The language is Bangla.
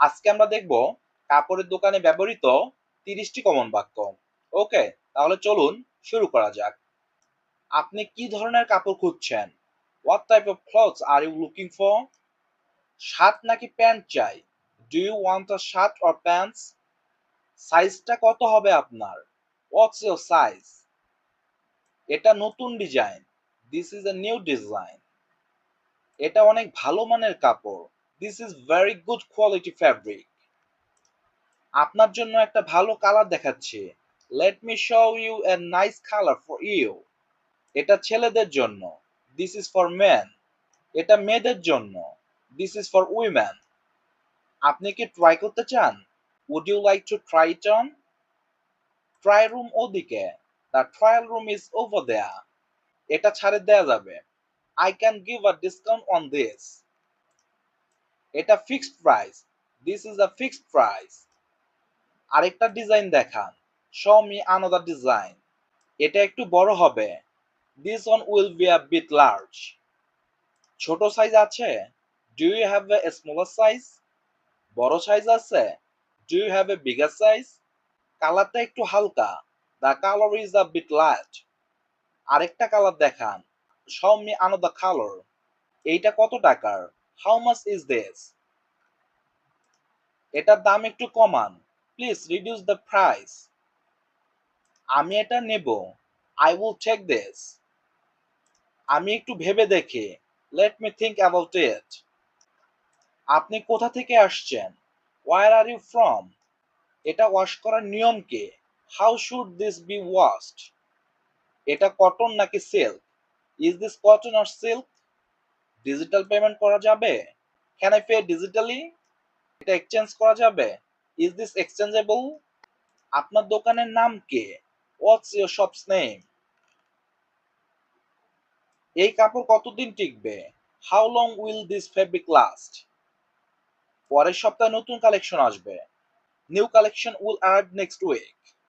আজকে আমরা দেখব কাপড়ের দোকানে ব্যবহৃত তিরিশটি কমন বাক্য। ওকে তাহলে চলুন শুরু করা যাক। আপনি কি ধরনের কাপড় খুঁজছেন? What type of clothes are you looking for shirt নাকি প্যান্ট চাই? Do you want a shirt or pants সাইজটা কত হবে আপনার? হোয়াটস ইউর সাইজ এটা নতুন design this is a new design এটা অনেক ভালো মানের কাপড়। This is very good quality fabric আপনার জন্য একটা ভালো কালার দেখাচ্ছি। Let me show you a nice colour for you এটা ছেলেদের জন্য। দিস ইজ ফর মেন এটা মেয়েদের জন্য। দিস ইজ ফর উইমেন আপনি কি ট্রাই করতে চান? Would you like to try it on try room ওদিকে। The trial room is over there এটা ছাড়ে দেয়া যাবে। I can give a discount on this এটা fixed price this is a fixed price আরেকটা ডিজাইন দেখান। শো মি আনাদার ডিজাইন এটা একটু বড় হবে। This one will be a bit large ছোট সাইজ আছে। Do you have a smaller size বড় সাইজ আছে। Do you have a bigger size কালারটা একটু হালকা। The colour is a bit light আরেকটা কালার দেখান। শো মি আনাদার কালার এইটা কত টাকার? হাউ মাচ ইজ দিস এটার দাম একটু কমান। প্লিজ রিডিউস দ্য প্রাইস আমি এটা নেব। আই উইল চেক দিস আমি একটু ভেবে দেখি। Let me think about it আপনি কোথা থেকে আসছেন? ওয়ার আর ইউ ফ্রম এটা ওয়াশ করার নিয়ম কি? How should this be washed এটা কটন নাকি silk is this cotton or silk digital payment করা যাবে? ক্যান আই পে ডিজিটালি এটা এক্সচেঞ্জ করা যাবে? ইজ দিস এক্সচেঞ্জেবল আপনার দোকানের নাম কি? হোয়াটস ইউর শপস নেম এই কাপড় কতদিন টিকবে? How long will this fabric last পরের সপ্তাহে নতুন কালেকশন আসবে। New collection will arrive next week